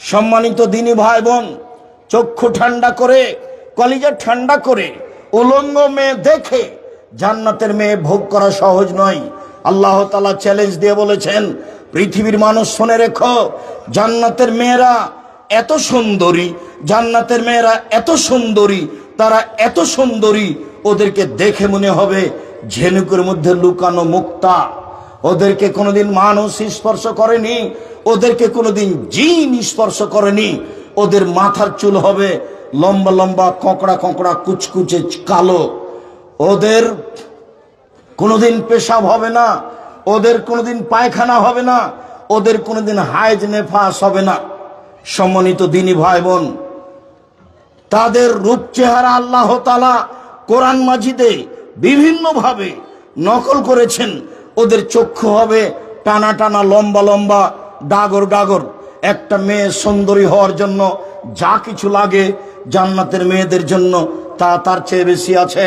সম্মানিত দিনী ভাই বোন, চক্ষু ঠান্ডা করে, কলিজা ঠান্ডা করে, উলঙ্গ মেয়ে দেখে জান্নাতের মেয়ে ভোগ করা সহজ নয়। আল্লাহ তালা চ্যালেঞ্জ দিয়ে বলেছেন, পৃথিবীর মানুষ শুনে রেখো, জান্নাতের মেয়েরা এত সুন্দরী, জান্নাতের মেয়েরা এত সুন্দরী, তারা এত সুন্দরী, ওদেরকে দেখে মনে হবে ঝেনুকের মধ্যে লুকানো মুক্তা। ওদেরকে কোনোদিন মানুষ স্পর্শ করেনি, ওদেরকে কোনোদিন জিন স্পর্শ করেনি। ওদের মাথার চুল হবে লম্বা লম্বা, কঁকড়া কঁকড়া, কুচকুচে কালো। ওদের কোনোদিন পেশাব হবে না, ওদের কোনোদিন পায়খানা হবে না, ওদের কোনোদিন হাইজ নেফাস হবে না। সম্মানিত দিনী ভাই বোন তাদের রূপ চেহারা আল্লাহ তালা কোরআন মাজিদে বিভিন্নভাবে নকল করেছেন। ওদের চক্ষু হবে টানা টানা, লম্বা লম্বা, ডাগর ডাগর। একটা মেয়ে সুন্দরী হওয়ার জন্য যা কিছু লাগে জান্নাতের মেয়েদের জন্য তা তার চেয়ে বেশি আছে।